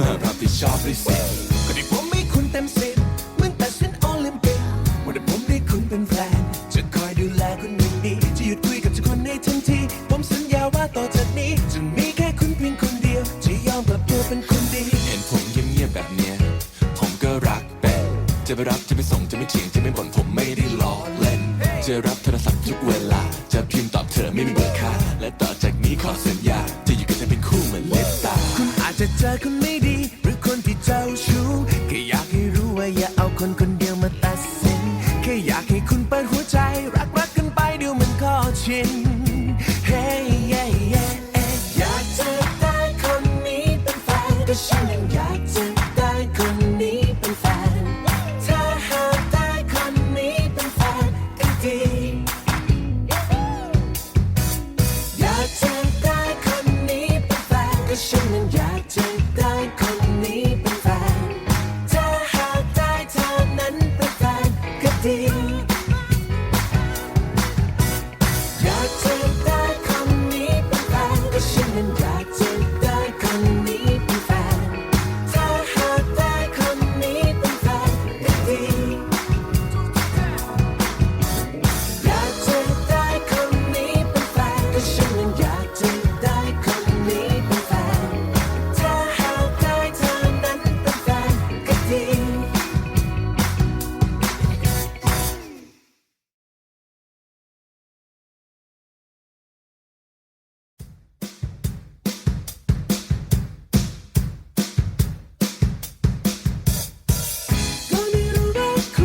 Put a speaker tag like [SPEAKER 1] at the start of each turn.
[SPEAKER 1] มารับผิดชอบด้วยสิ
[SPEAKER 2] ก็ได้ผมให้คุณเต็มสิบเหมือนแต่เส้นโอลิมปิกวันนี้ผมได้คุณเป็นแฟน จะคอยดูแลคุณอย่างดี จะหยุดคุยกับทุกคนในทันที ผมสัญญาว่าต่อจากนี้ จะมีแค่คุณเพียงคนเดียว จะยอมกลับตัวเป็นคนดี
[SPEAKER 1] เห็นผมเงียบๆแบบเนี้ย ผมก็รักเป็นจะไปรับจะไปส่งจะไม่เถียงจะไม่บ่นผมไม่ได้ล้อเล่น จะรับโทรศัพท์ทุกเวลา จะพิมพ์ตอบเธอไม่มีเบอร์ค่าและต่อจากนี้ขอสัญญา
[SPEAKER 2] จะเจอคนไม่ดี หรือคนที่เจ้าชู้แค่อยากให้รู้ว่าอย่าเอาคนคนเดียวมาตัดสินแค่อยากให้คุณเปิดหัวใจ รักรักกันไปเดี๋ยวมันก็ชิน Hey yeah yeah อยากเจอได้คนนี้เป็นแฟนก็ฉัน